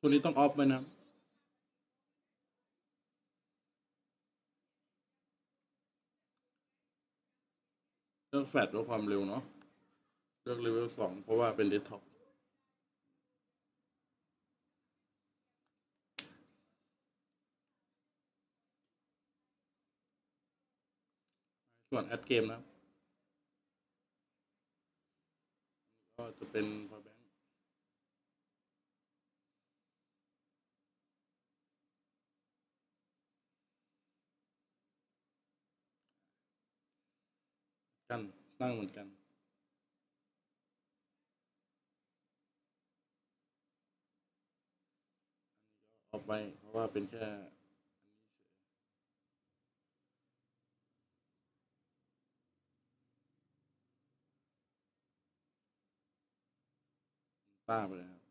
ตัวนี้ต้องออฟไว้นะเลือกแฟลชด้วยความเร็วเนาะเลือกเลเวลสองเพราะว่าเป็นเดสก์ท็อปส่วนแอดเกมนะก็จะเป็น power bank กันตั้งเหมือนกันออกไปเพราะว่าเป็นแค่อันนี้าไปเลยครับ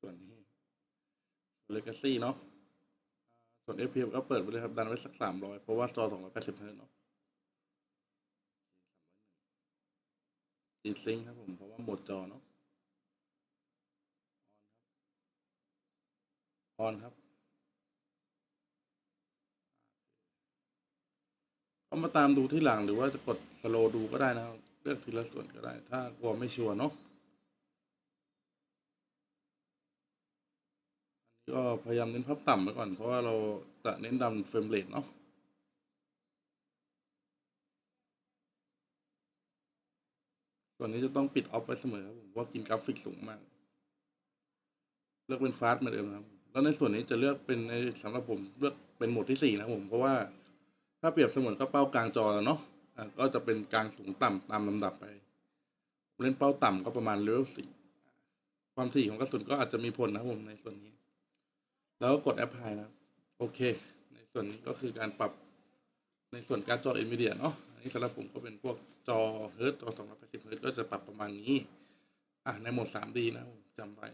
ส่วนนี้ส่วนเลกาซี่เนาะ ส่วน FPM ก็เปิดไปเลยครับ ดันไว้สักสามร้อยเพราะว่าจอสองร้อยแปดสิบเฮิร์ตซ์เนาะ ดีซิงครับผม เพราะว่าหมดจอเนาะออนครับ ก็มาตามดูที่หลังหรือว่าจะกดสโลดูก็ได้นะเลือกทีละส่วนก็ได้ ถ้ากลัวไม่ชัวร์เนาะก็พยายามเน้นภาพต่ำไว้ก่อน เพราะว่าเราจะเน้นดำเฟรมเรทเนาะ ส่วนนี้จะต้องปิดออฟไว้เสมอผมเพราะว่ากินกราฟิกสูงมาก เลือกเป็นฟาสต์เหมือนเดิมนะครับ แล้วในส่วนนี้จะเลือกเป็นในสำหรับผมเลือกเป็นโหมดที่สี่นะผม เพราะว่าถ้าเปรียบเสมือนก็เป้ากลางจอแล้วเนาะะก็จะเป็นกลางสูงต่ำตามลำดับไปผมเล่นเป้าต่ำก็ประมาณเลเวลสี่ความถี่ของกระสุนก็อาจจะมีผลนะผมในส่วนนี้ แล้วก็กดแอปพลายนะโอเค ในส่วนนี้ก็คือการปรับในส่วนการจอ NVIDIA เดียนาะ นี้สำหรับผมก็เป็นพวกจอเฮิร์ตจอ280เฮิร์ตก็จะปรับประมาณนี้ อะในโหมด 3D นะครับผมจำไว้